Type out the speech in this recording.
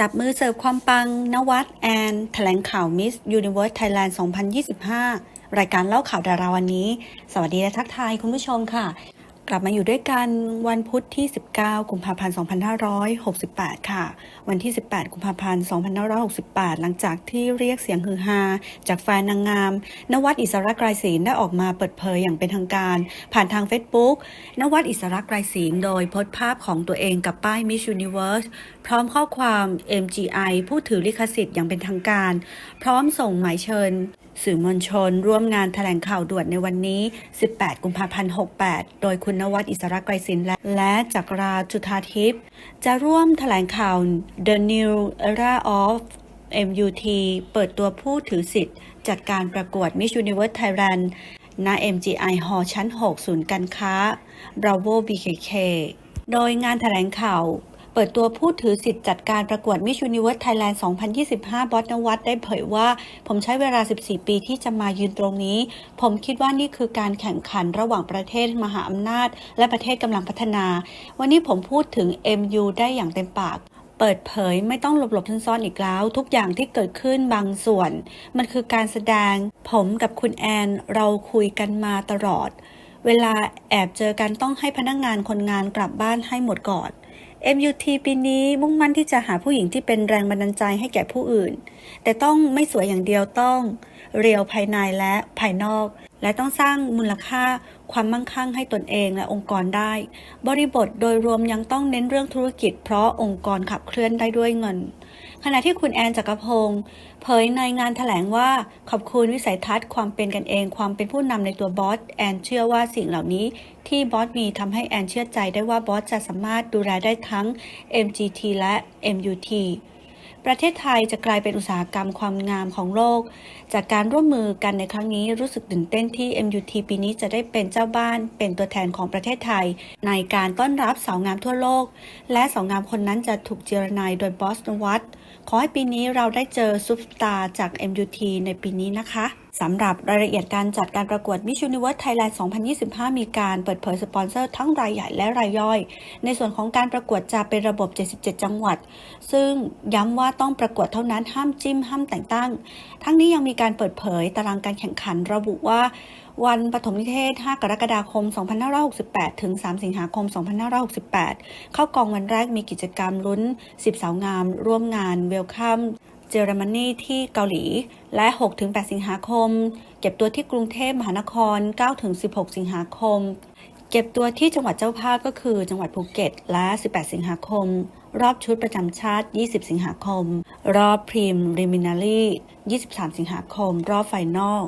จับมือเสิร์ฟความปัง นวัดแอนแถลงข่าวมิสยูนิเวิร์สไทยแลนด์ 2025 รายการเล่าข่าวดาราวันนี้ สวัสดีและทักทายคุณผู้ชมค่ะ กลับมาอยู่ด้วยกันวันพุธที่ 19 กุมภาพันธ์ 2568 ค่ะ วันที่ 18 กุมภาพันธ์ 2568 หลังจากที่เรียกเสียงฮือฮาจากแฟนนางงาม นวัดอิสระกรายศีลได้ออกมาเปิดเผยอย่างเป็นทางการ ผ่านทาง Facebook นวัดอิสระกรายศีลโดยโพสต์ภาพของตัวเองกับป้าย Miss Universe พร้อมข้อความ MGI ผู้ถือลิขสิทธิ์อย่างเป็นทางการ พร้อมส่งหมายเชิญ สื่อมวลชน ร่วมงานแถลงข่าวด่วนในวันนี้ 18 กุมภาพันธ์ 68 โดยคุณนวัดอิสระไกรศิลป์และและจักราจุธาทิพย์จะร่วมแถลงข่าว The New Era of MUT เปิดตัวผู้ถือสิทธิ์ จัดการประกวด Miss Universe Thailand ณ MGI Hall ชั้น 6 ศูนย์การค้า Bravo BKK โดยงานแถลงข่าว เปิดตัวผู้ถือสิทธิ์จัดการประกวด Miss Universe Thailand 2025 บอสนวัตได้เผยว่า ผมใช้เวลา 14 ปีที่จะมายืนตรงนี้ ผมคิดว่านี่คือการแข่งขันระหว่างประเทศมหาอำนาจ และประเทศกำลังพัฒนา วันนี้ผมพูดถึง MU ได้อย่างเต็มปากเปิดเผยไม่ต้องหลบๆซ่อนๆอีกแล้ว ทุกอย่างที่เกิดขึ้นบางส่วน มันคือการแสดง ผมกับคุณแอนเราคุยกันมาตลอด เวลาแอบเจอกันต้องให้พนักงงานคนงานกลับบ้านให้หมดก่อน MUT ปีนี้มุ่งมั่นที่จะหาผู้หญิงที่เป็นแรงบันดาลใจให้แก่ผู้อื่น แต่ต้องไม่สวยอย่างเดียวต้อง เรียวภายในและภายนอก และต้องสร้างมูลค่าความมั่งคั่งให้ตนเองและองค์กรได้ บริบทโดยรวมยังต้องเน้นเรื่องธุรกิจ เพราะองค์กรขับเคลื่อนได้ด้วยเงิน ขณะที่คุณแอนจักรพงศ์เผยในงานถแถลงว่าขอบคุณวิสัยทัศน์ความเป็นกันเอง ความเป็นผู้นำในตัวบอสแอนเชื่อว่าสิ่งเหล่านี้ที่บอสมีทำให้แอนเชื่อใจได้ว่าบอสจะสามารถดูแลได้ทั้ง MGT และ MUT ประเทศไทยจะกลายเป็นอุตสาหกรรมความงามของโลก จากการร่วมมือกันในครั้งนี้รู้สึกตื่นเต้นที่ MUT ปีนี้จะได้เป็นเจ้าบ้านเป็นตัวแทนของประเทศไทย ในการต้อนรับสาวงามทั่วโลก และสาวงามคนนั้นจะถูกเจรนายโดยบอสนวัตขอให้ปีนี้เราได้เจอซุปตาร์จาก MUT ในปีนี้นะคะ สำหรับรายละเอียดการจัดการประกวด Miss Universe Thailand 2025 มีการเปิดเผยสปอนเซอร์ทั้งรายใหญ่และรายย่อย ในส่วนของการประกวดจะเป็นระบบ 77 จังหวัด ซึ่งย้ำว่าต้องประกวดเท่านั้นห้ามจิ้ม ห้ามแต่งตั้ง ทั้งนี้ยังมีการเปิดเผยตารางการแข่งขันระบุว่าวันปฐมนิเทศ 5 กรกฎาคม 2568 ถึง 3 สิงหาคม 2568 เข้ากองวันแรกมีกิจกรรมลุ้น 10 สาวงาม ร่วมงานเวลคัม เยอรมนีที่เกาหลี และ 6-8 สิงหาคม เก็บตัวที่กรุงเทพมหานคร 9-16 สิงหาคม เก็บตัวที่จังหวัดเจ้าภาพก็คือจังหวัดภูเก็ต และ 18 สิงหาคม รอบชุดประจำชาติ 20 สิงหาคม รอบพรีมเรมินารี23 สิงหาคม รอบไฟนอล